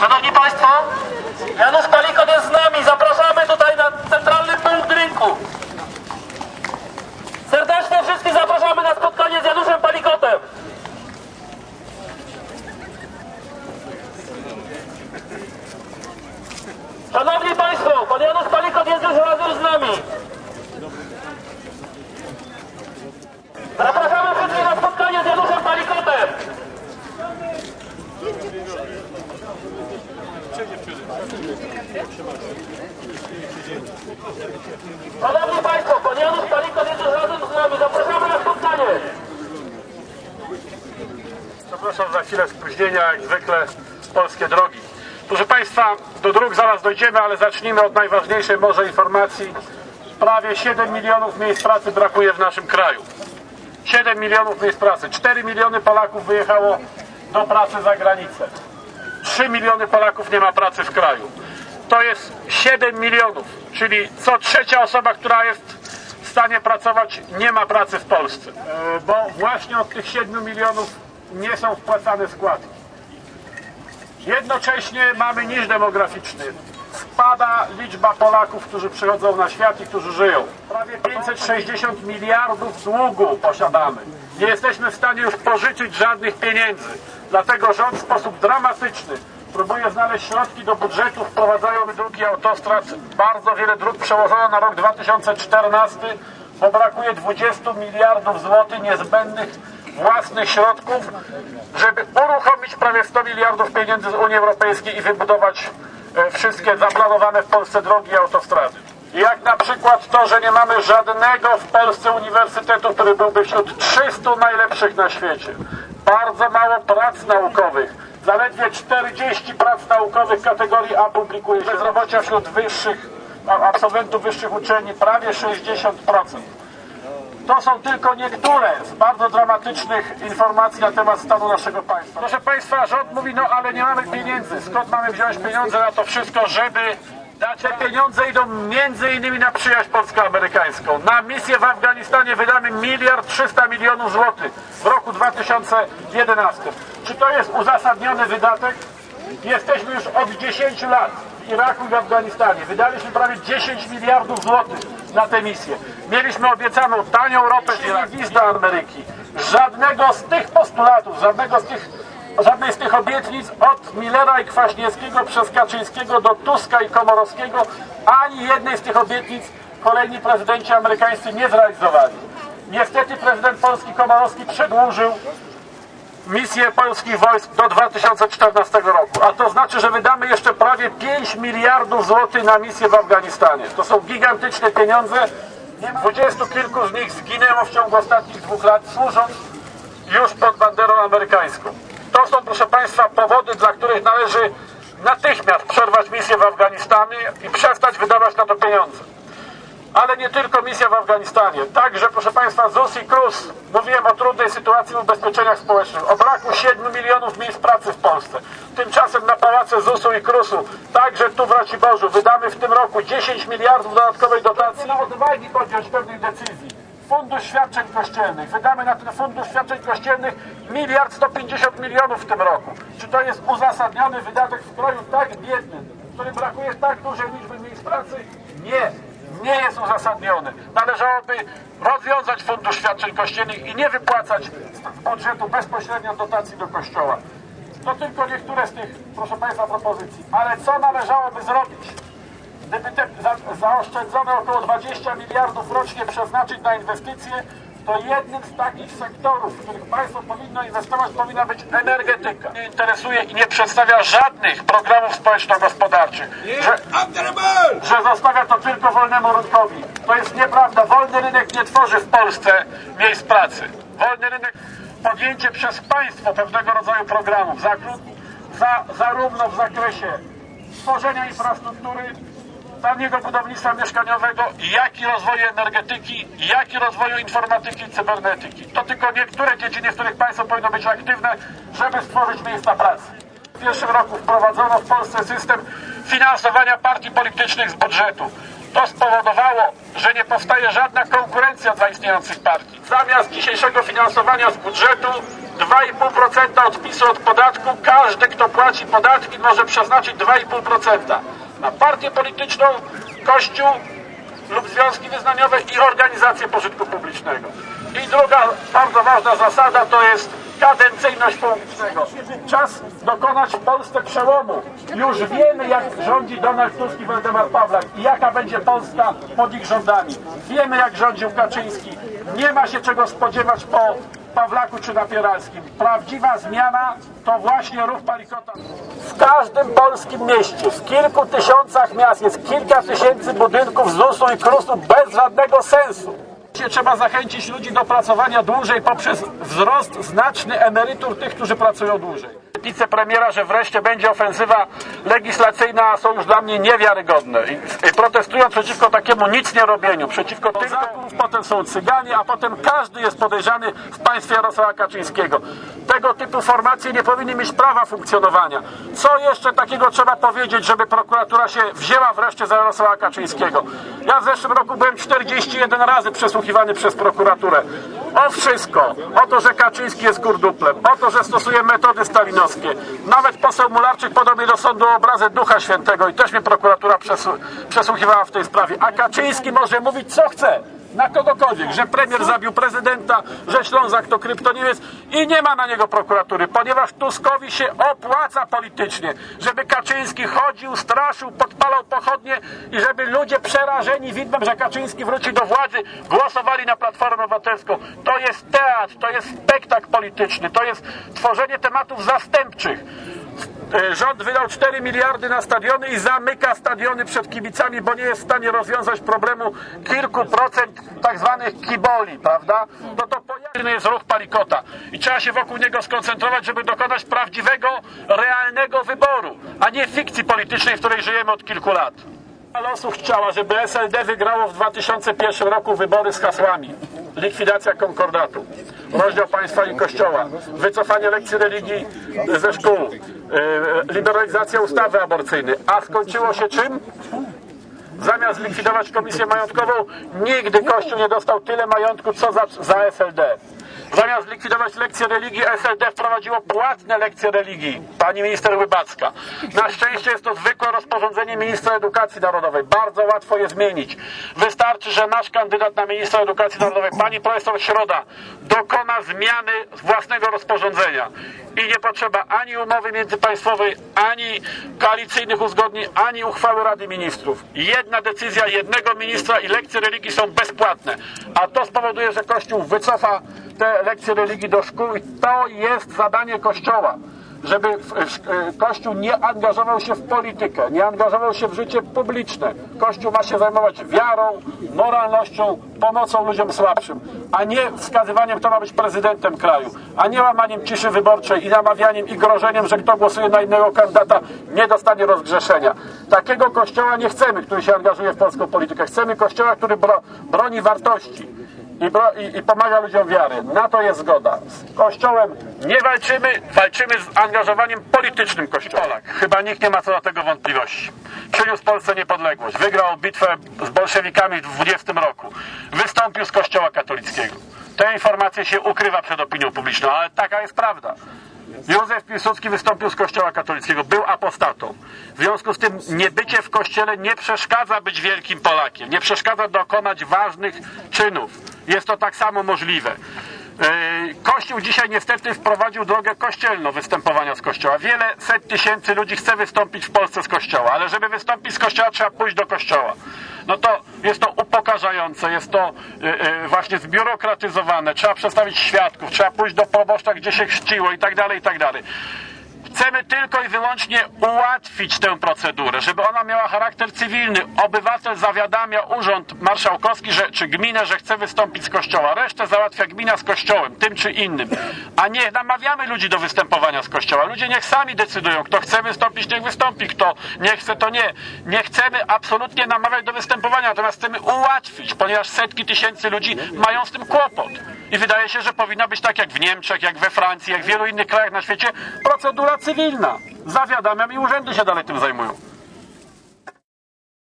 Szanowni Państwo, Janusz Palikot jest z nami. Zapraszamy tutaj na centralny punkt rynku. Serdecznie wszystkich zapraszamy na spotkanie z Januszem Palikotem. Szanowni Państwo, pan Janusz Palikot jest już razem z nami. Zapraszamy wszystkich na spotkanie z Januszem Palikotem. Szanowni Państwo, pan Janusz Palikot jest razem z nami. Zapraszamy na spotkanie. Przepraszam za chwilę spóźnienia, jak zwykle polskie drogi. Proszę Państwa, do dróg zaraz dojdziemy, ale zacznijmy od najważniejszej może informacji. Prawie 7 milionów miejsc pracy brakuje w naszym kraju. 7 milionów miejsc pracy. 4 miliony Polaków wyjechało do pracy za granicę. 3 miliony Polaków nie ma pracy w kraju. To jest 7 milionów, czyli co trzecia osoba, która jest w stanie pracować, nie ma pracy w Polsce. E, Bo właśnie od tych 7 milionów nie są wpłacane składki. Jednocześnie mamy niż demograficzny. Spada liczba Polaków, którzy przychodzą na świat i którzy żyją. Prawie 560 miliardów długu posiadamy. Nie jesteśmy w stanie już pożyczyć żadnych pieniędzy. Dlatego rząd w sposób dramatyczny próbuje znaleźć środki do budżetu, wprowadzają drogi autostrad. Bardzo wiele dróg przełożono na rok 2014, bo brakuje 20 miliardów złotych niezbędnych własnych środków, żeby uruchomić prawie 100 miliardów pieniędzy z Unii Europejskiej i wybudować e, wszystkie zaplanowane w Polsce drogi i autostrady. Jak na przykład to, że nie mamy żadnego w Polsce uniwersytetu, który byłby wśród 300 najlepszych na świecie. Bardzo mało prac naukowych. Zaledwie 40 prac naukowych kategorii A publikuje się. Bezrobocia wśród wyższych, absolwentów wyższych uczelni prawie 60%. To są tylko niektóre z bardzo dramatycznych informacji na temat stanu naszego państwa. Proszę Państwa, rząd mówi, no ale nie mamy pieniędzy. Skąd mamy wziąć pieniądze na to wszystko, żeby te pieniądze idą między innymi na przyjaźń polsko-amerykańską. Na misję w Afganistanie wydamy miliard 300 milionów złotych w roku 2011. Czy to jest uzasadniony wydatek? Jesteśmy już od 10 lat w Iraku i w Afganistanie. Wydaliśmy prawie 10 miliardów złotych na tę misję. Mieliśmy obiecaną tanią ropę i do Ameryki. Żadnego z tych postulatów, żadnego z tych, żadnej z tych obietnic od Millera i Kwaśniewskiego przez Kaczyńskiego do Tuska i Komorowskiego ani jednej z tych obietnic kolejni prezydenci amerykańscy nie zrealizowali. Niestety prezydent Polski Komorowski przedłużył misję polskich wojsk do 2014 roku. A to znaczy, że wydamy jeszcze prawie 5 miliardów złotych na misję w Afganistanie. To są gigantyczne pieniądze. Dwudziestu kilku z nich zginęło w ciągu ostatnich dwóch lat, służąc już pod banderą amerykańską. To są, proszę Państwa, powody, dla których należy natychmiast przerwać misję w Afganistanie i przestać wydawać na to pieniądze. Ale nie tylko misja w Afganistanie. Także, proszę Państwa, ZUS i KRUS. Mówiłem o trudnej sytuacji w ubezpieczeniach społecznych, o braku 7 milionów miejsc pracy w Polsce. Tymczasem na pałace ZUS-u i KRUS-u, także tu w Raciborzu, wydamy w tym roku 10 miliardów dodatkowej dotacji na odwagi podjąć pewnych decyzji. Fundusz Świadczeń Kościelnych. Wydamy na ten Fundusz Świadczeń Kościelnych miliard 150 milionów w tym roku. Czy to jest uzasadniony wydatek w kraju tak biednym, w którym brakuje tak dużej liczby miejsc pracy? Nie nie jest uzasadniony. Należałoby rozwiązać Fundusz Świadczeń Kościelnych i nie wypłacać z budżetu bezpośrednio dotacji do Kościoła. To tylko niektóre z tych, proszę Państwa, propozycji. Ale co należałoby zrobić? Gdyby te za, zaoszczędzone około 20 miliardów rocznie przeznaczyć na inwestycje, to jednym z takich sektorów, w których państwo powinno inwestować, powinna być energetyka. Nie interesuje i nie przedstawia żadnych programów społeczno-gospodarczych. Że, że zostawia to tylko wolnemu rynkowi. To jest nieprawda. Wolny rynek nie tworzy w Polsce miejsc pracy. Wolny rynek podjęcie przez państwo pewnego rodzaju programów, zakru- za, zarówno w zakresie tworzenia infrastruktury, taniego budownictwa mieszkaniowego, jak i rozwoju energetyki, jak i rozwoju informatyki i cybernetyki. To tylko niektóre dziedziny, w których państwo powinno być aktywne, żeby stworzyć miejsca pracy. W pierwszym roku wprowadzono w Polsce system finansowania partii politycznych z budżetu. To spowodowało, że nie powstaje żadna konkurencja dla istniejących partii. Zamiast dzisiejszego finansowania z budżetu 2,5% odpisu od podatku. Każdy, kto płaci podatki, może przeznaczyć 2,5% na partię polityczną, kościół lub związki wyznaniowe i organizacje pożytku publicznego. I druga bardzo ważna zasada to jest kadencyjność publicznego. Czas dokonać w Polsce przełomu. Już wiemy, jak rządzi Donald Tusk i Waldemar Pawlak i jaka będzie Polska pod ich rządami. Wiemy, jak rządził Kaczyński. Nie ma się czego spodziewać po Pawlaku czy Napieralskim. Prawdziwa zmiana to właśnie ruch Palikota. W każdym polskim mieście, w kilku tysiącach miast jest kilka tysięcy budynków z ZUS-u i KRUS-u bez żadnego sensu. Trzeba zachęcić ludzi do pracowania dłużej poprzez wzrost znaczny emerytur tych, którzy pracują dłużej. Wicepremiera, że wreszcie będzie ofensywa legislacyjna, są już dla mnie niewiarygodne. I, i protestują przeciwko takiemu nic nie robieniu, przeciwko tym, potem są cyganie, a potem każdy jest podejrzany w państwie Jarosława Kaczyńskiego. Tego typu formacje nie powinny mieć prawa funkcjonowania. Co jeszcze takiego trzeba powiedzieć, żeby prokuratura się wzięła wreszcie za Jarosława Kaczyńskiego? Ja w zeszłym roku byłem 41 razy przesłuchiwany przez prokuraturę. O wszystko. O to, że Kaczyński jest kurduplem. O to, że stosuje metody stalinowskie. Nawet poseł Mularczyk podał mi do sądu obrazę Ducha Świętego i też mnie prokuratura przesłu- przesłuchiwała w tej sprawie. A Kaczyński może mówić co chce. Na kogokolwiek, że premier zabił prezydenta, że Ślązak to kryptoniemiec i nie ma na niego prokuratury, ponieważ Tuskowi się opłaca politycznie, żeby Kaczyński chodził, straszył, podpalał pochodnie i żeby ludzie przerażeni widmem, że Kaczyński wróci do władzy, głosowali na Platformę Obywatelską. To jest teatr, to jest spektakl polityczny, to jest tworzenie tematów zastępczych. E, Rząd wydał 4 miliardy na stadiony i zamyka stadiony przed kibicami, bo nie jest w stanie rozwiązać problemu kilku procent tak zwanych kiboli, prawda? No to pojawny jest ruch Palikota i trzeba się wokół niego skoncentrować, żeby dokonać prawdziwego, realnego wyboru, a nie fikcji politycznej, w której żyjemy od kilku lat. Losów chciała, żeby SLD wygrało w 2001 roku wybory z hasłami likwidacja konkordatu, rozdział państwa i kościoła, wycofanie lekcji religii ze szkół, liberalizacja ustawy aborcyjnej. A skończyło się czym? Zamiast likwidować komisję majątkową, nigdy Kościół nie dostał tyle majątku, co za, za SLD. Zamiast likwidować lekcje religii, SLD wprowadziło płatne lekcje religii. Pani minister Łybacka. Na szczęście jest to zwykłe rozporządzenie ministra edukacji narodowej. Bardzo łatwo je zmienić. Wystarczy, że nasz kandydat na ministra edukacji narodowej, pani profesor Środa, dokona zmiany własnego rozporządzenia. I nie potrzeba ani umowy międzypaństwowej, ani koalicyjnych uzgodnień, ani uchwały Rady Ministrów. Jedna decyzja jednego ministra i lekcje religii są bezpłatne. A to spowoduje, że Kościół wycofa te lekcje religii do szkół i to jest zadanie Kościoła. Żeby Kościół nie angażował się w politykę, nie angażował się w życie publiczne. Kościół ma się zajmować wiarą, moralnością, pomocą ludziom słabszym, a nie wskazywaniem, kto ma być prezydentem kraju, a nie łamaniem ciszy wyborczej i namawianiem i grożeniem, że kto głosuje na innego kandydata nie dostanie rozgrzeszenia. Takiego kościoła nie chcemy, który się angażuje w polską politykę. Chcemy kościoła, który bro, broni wartości i, bro, i, i pomaga ludziom wiary. Na to jest zgoda. Z Kościołem nie walczymy, walczymy z angażowaniem politycznym Kościoła. Chyba nikt nie ma co do tego wątpliwości. Przyniósł Polsce niepodległość, wygrał bitwę z bolszewikami w 20 roku, wystąpił z Kościoła katolickiego. Te informacje się ukrywa przed opinią publiczną, ale taka jest prawda. Józef Piłsudski wystąpił z Kościoła katolickiego, był apostatą. W związku z tym niebycie w Kościele nie przeszkadza być wielkim Polakiem, nie przeszkadza dokonać ważnych czynów. Jest to tak samo możliwe. Yy, Kościół dzisiaj niestety wprowadził drogę kościelną występowania z Kościoła. Wiele set tysięcy ludzi chce wystąpić w Polsce z Kościoła, ale żeby wystąpić z Kościoła trzeba pójść do Kościoła. No to jest to upokarzające, jest to yy, yy, właśnie zbiurokratyzowane, trzeba przedstawić świadków, trzeba pójść do proboszcza, gdzie się chrzciło i tak dalej, i tak dalej. Chcemy tylko i wyłącznie ułatwić tę procedurę, żeby ona miała charakter cywilny. Obywatel zawiadamia urząd marszałkowski że, czy gminę, że chce wystąpić z kościoła. Resztę załatwia gmina z kościołem, tym czy innym. A nie namawiamy ludzi do występowania z kościoła. Ludzie niech sami decydują. Kto chce wystąpić, niech wystąpi. Kto nie chce, to nie. Nie chcemy absolutnie namawiać do występowania, natomiast chcemy ułatwić, ponieważ setki tysięcy ludzi mają z tym kłopot. I wydaje się, że powinna być tak jak w Niemczech, jak we Francji, jak w wielu innych krajach na świecie, procedura cywilna. Zawiadamiam i urzędy się dalej tym zajmują.